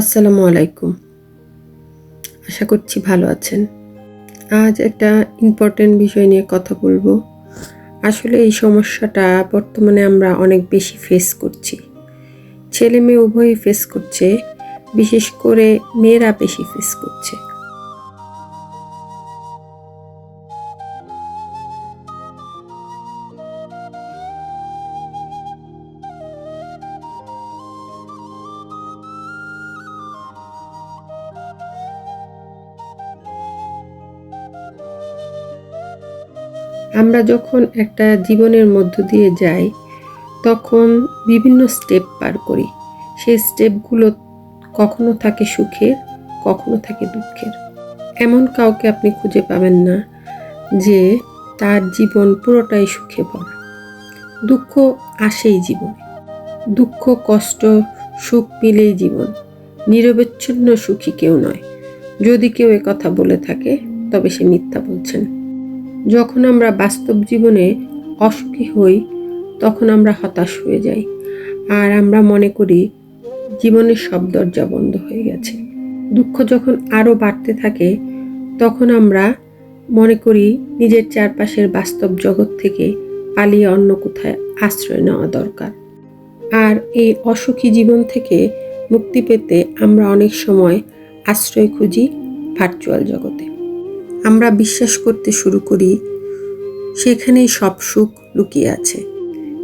আসসালামু আলাইকুম। আশা করছি ভালো আছেন। আজ একটা ইম্পর্টেন্ট বিষয় নিয়ে কথা বলব। আসলে এই সমস্যাটা বর্তমানে আমরা অনেক বেশি ফেস করছি। ছেলে মেয়ে উভয়ই ফেস করছে, বিশেষ করে মেয়েরা বেশি ফেস করছে। আমরা যখন একটা জীবনের মধ্য দিয়ে যাই, তখন বিভিন্ন স্টেপ পার করি। সেই স্টেপগুলো কখনো থাকে সুখের, কখনো থাকে দুঃখের। এমন কাউকে আপনি খুঁজে পাবেন না যে তার জীবন পুরোটাই সুখে ভরা। দুঃখ আসেই জীবনে। দুঃখ, কষ্ট, সুখ মিলেই জীবন। নিরবচ্ছিন্ন সুখী কেউ নয়। যদি কেউ কথা বলে থাকে, তবে সে মিথ্যা বলছেন যখন আমরা বাস্তব জীবনে অসুখী হই, তখন আমরা হতাশ হয়ে যাই। আর আমরা মনে করি, জীবনের সব দরজা বন্ধ হয়ে গেছে। দুঃখ যখন আরও বাড়তে থাকে, তখন আমরা মনে করি, নিজের চারপাশের বাস্তব জগৎ থেকে পালিয়ে অন্য কোথায় আশ্রয় নেওয়া দরকার। আর এই অসুখী জীবন থেকে মুক্তি পেতে আমরা অনেক সময় আশ্রয় খুঁজি ভার্চুয়াল জগতে। আমরা বিশ্বাস করতে শুরু করি, সেখানেই সব সুখ লুকিয়ে আছে।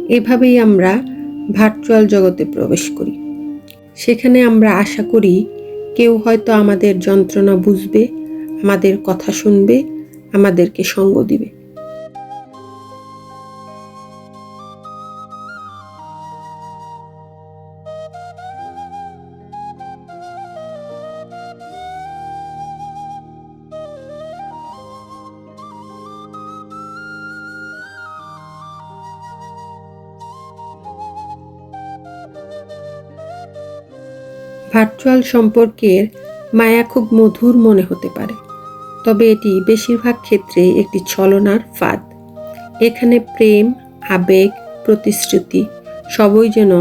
এভাবেই আমরা ভার্চুয়াল জগতে প্রবেশ করি। সেখানে আমরা আশা করি, কেউ হয়তো আমাদের যন্ত্রণা বুঝবে, আমাদের কথা শুনবে, আমাদেরকে সঙ্গ দিবে। ভার্চুয়াল সম্পর্কের মায়া খুব মধুর মনে হতে পারে। তবে এটি বেশিরভাগ ক্ষেত্রে একটি ছলনার ফাঁদ। এখানে প্রেম, আবেগ, প্রতিশ্রুতি সবই যেন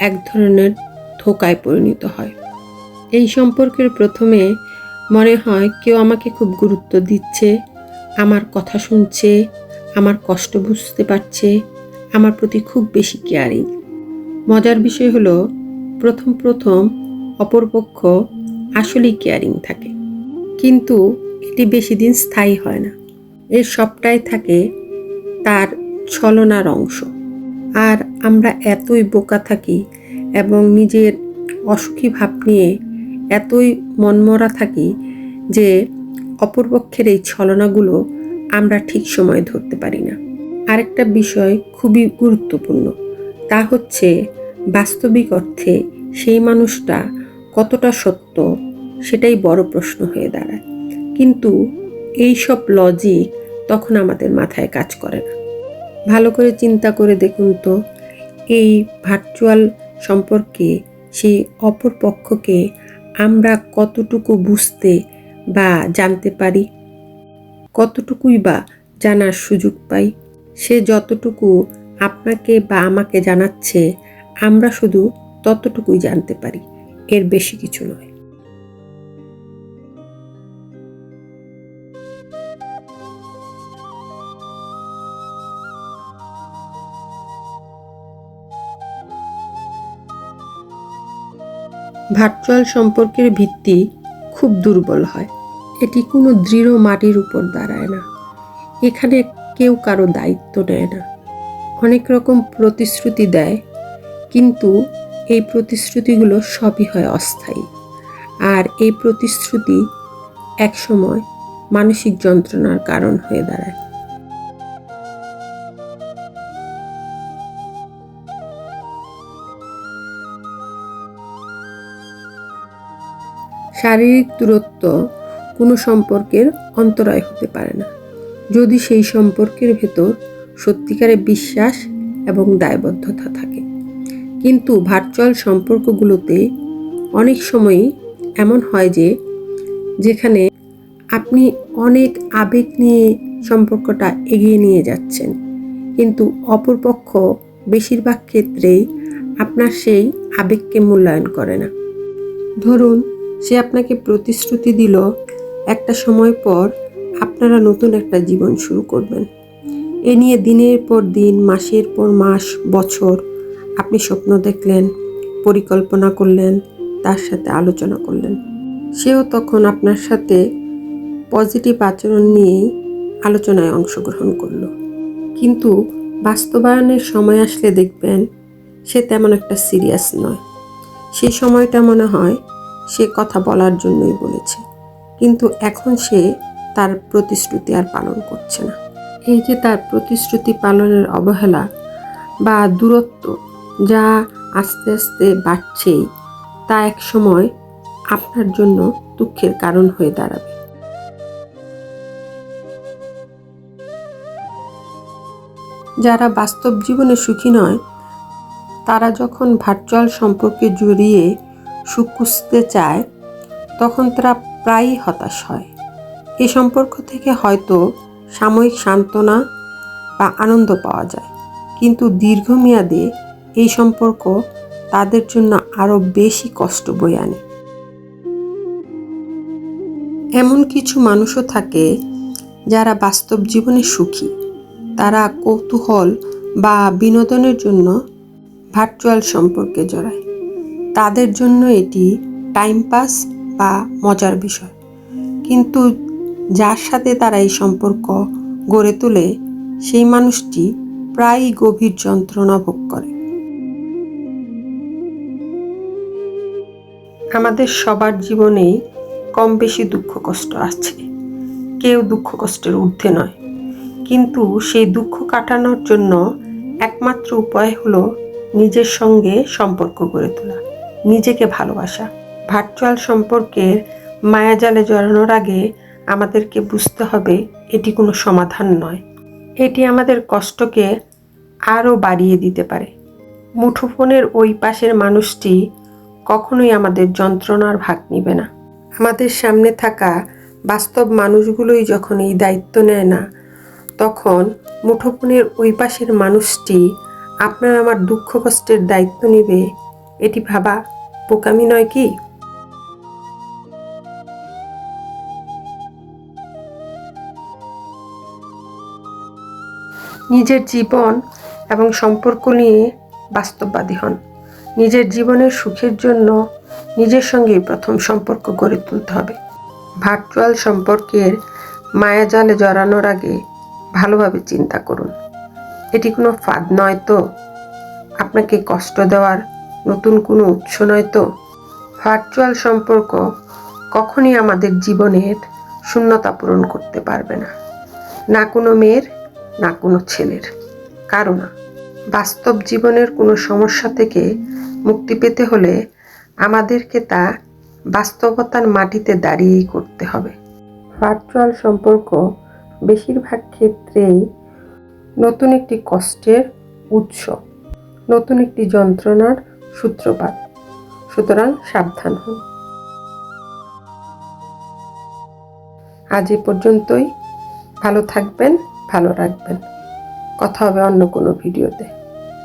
এক ধরনের ধোকায় পরিণত হয়। এই সম্পর্কের প্রথমে মনে হয় কেউ আমাকে খুব গুরুত্ব দিচ্ছে, আমার কথা শুনছে, আমার কষ্ট বুঝতে পারছে, আমার প্রতি খুব বেশি কেয়ারিং মজার বিষয় হলো, প্রথম প্রথম অপরপক্ষ আসলেই কেয়ারিং থাকে। কিন্তু এটি বেশি দিন স্থায়ী হয় না। এর সবটাই থাকে তার ছলনার অংশ। আর আমরা এতই বোকা থাকি এবং নিজের অসুখী ভাব নিয়ে এতই মনমরা থাকি যে অপরপক্ষের এই ছলনাগুলো আমরা ঠিক সময়ে ধরতে পারি না। আরেকটা বিষয় খুবই গুরুত্বপূর্ণ, তা হচ্ছে বাস্তবিক অর্থে সেই মানুষটা কতটা সত্য সেটাই বড় প্রশ্ন হয়ে দাঁড়ায়। কিন্তু এই সব লজিক তখন আমাদের মাথায় কাজ করে না। ভালো করে চিন্তা করে দেখুন তো, এই ভার্চুয়াল সম্পর্কে সেই অপর পক্ষকে আমরা কতটুকু বুঝতে বা জানতে পারি? কতটুকুই বা জানার সুযোগ পাই? সে যতটুকু আপনাকে বা আমাকে জানাচ্ছে, আমরা শুধু ততটুকুই জানতে পারি। এর বেশি কিছু নয়। ভার্চুয়াল সম্পর্কের ভিত্তি খুব দুর্বল হয়। এটি কোনো দৃঢ় মাটির উপর দাঁড়ায় না। এখানে কেউ কারও দায়িত্ব নেয় না। অনেক রকম প্রতিশ্রুতি দেয়, কিন্তু এই প্রতিশ্রুতিগুলো সবই হয় অস্থায়ী। আর এই প্রতিশ্রুতি একসময় মানসিক যন্ত্রণার কারণ হয়ে দাঁড়ায়। শারীরিক দূরত্ব কোনো সম্পর্কের অন্তরায় হতে পারে না। যদি সেই সম্পর্কের ভেতর সত্যিকারে বিশ্বাস এবং দায়বদ্ধতা থাকে কিন্তু ভার্চুয়াল সম্পর্কগুলোতে অনেক সময়ই এমন হয় যে, যেখানে আপনি অনেক আবেগ নিয়ে সম্পর্কটা এগিয়ে নিয়ে যাচ্ছেন। কিন্তু অপরপক্ষ বেশিরভাগ ক্ষেত্রেই আপনার সেই আবেগকে মূল্যায়ন করে না। ধরুন, সে আপনাকে প্রতিশ্রুতি দিল, একটা সময় পর আপনারা নতুন একটা জীবন শুরু করবেন। এ নিয়ে দিনের পর দিন, মাসের পর মাস, বছর আপনি স্বপ্ন দেখলেন, পরিকল্পনা করলেন, তার সাথে আলোচনা করলেন। সেও তখন আপনার সাথে পজিটিভ আচরণ নিয়েই আলোচনায় অংশগ্রহণ করল। কিন্তু বাস্তবায়নের সময় আসলে দেখবেন, সে তেমন একটা সিরিয়াস নয়। সেই সময়টা মনে হয় সে কথা বলার জন্যই বলেছে। কিন্তু এখন সে তার প্রতিশ্রুতি আর পালন করছে না। এই যে তার প্রতিশ্রুতি পালনের অবহেলা বা দূরত্ব যা আস্তে আস্তে বাড়ছেই, তা এক সময় আপনার জন্য দুঃখের কারণ হয়ে দাঁড়াবে। যারা বাস্তব জীবনে সুখী নয়, তারা যখন ভার্চুয়াল সম্পর্কে জড়িয়ে সুখ খুঁজতে চায়, তখন তারা প্রায়ই হতাশ হয়। এ সম্পর্ক থেকে হয়তো সাময়িক সান্ত্বনা বা আনন্দ পাওয়া যায়, কিন্তু দীর্ঘমেয়াদে এই সম্পর্ক তাদের জন্য আরও বেশি কষ্ট বয়ে আনে। এমন কিছু মানুষও থাকে যারা বাস্তব জীবনে সুখী। তারা কৌতূহল বা বিনোদনের জন্য ভার্চুয়াল সম্পর্কে জড়ায়। তাদের জন্য এটি টাইম পাস বা মজার বিষয়। কিন্তু যার সাথে তারা এই সম্পর্ক গড়ে তোলে, সেই মানুষটি প্রায়ই গভীর যন্ত্রণা ভোগ করে। আমাদের সবার জীবনেই কম বেশি দুঃখ কষ্ট আছে। কেউ দুঃখ কষ্টের ঊর্ধ্বে নয়। কিন্তু সেই দুঃখ কাটানোর জন্য একমাত্র উপায় হলো নিজের সঙ্গে সম্পর্ক গড়ে তোলা, নিজেকে ভালোবাসা। ভার্চুয়াল সম্পর্কের মায়াজালে জড়ানোর আগে আমাদেরকে বুঝতে হবে এটি কোনো সমাধান নয়। এটি আমাদের কষ্টকে আরও বাড়িয়ে দিতে পারে। মুঠোফোনের ওই পাশের মানুষটি কখনোই আমাদের যন্ত্রণার ভাগ নিবে না। আমাদের সামনে থাকা বাস্তব মানুষগুলোই যখন এই দায়িত্ব নেয় না, তখন মুঠোফোনের ওই পাশের মানুষটি আপনার আমার দুঃখ কষ্টের দায়িত্ব নেবে, এটি ভাবা বোকামি নয় কি? নিজের জীবন এবং সম্পর্ক নিয়ে বাস্তববাদী হন। নিজের জীবনের সুখের জন্য নিজের সঙ্গেই প্রথম সম্পর্ক গড়ে তুলতে হবে। ভার্চুয়াল সম্পর্কের মায়াজালে জড়ানোর আগে ভালোভাবে চিন্তা করুন। এটি কোনো ফাঁদ নয় তো? আপনাকে কষ্ট দেওয়ার নতুন কোনো উৎস নয় তো? ভার্চুয়াল সম্পর্ক কখনই আমাদের জীবনের শূন্যতা পূরণ করতে পারবে না। না কোনো মেয়ের, না কোনো ছেলের। কারও না। বাস্তব জীবনের কোনো সমস্যা থেকে মুক্তি পেতে হলে আমাদেরকে তা বাস্তবতার মাটিতে দাঁড়িয়েই করতে হবে। ভার্চুয়াল সম্পর্ক বেশিরভাগ ক্ষেত্রেই নতুন একটি কষ্টের উৎস, নতুন একটি যন্ত্রণার সূত্রপাত। সুতরাং সাবধান হন। আজ এ পর্যন্তই। ভালো থাকবেন, ভালো রাখবেন। কথা হবে অন্য কোনো ভিডিওতে।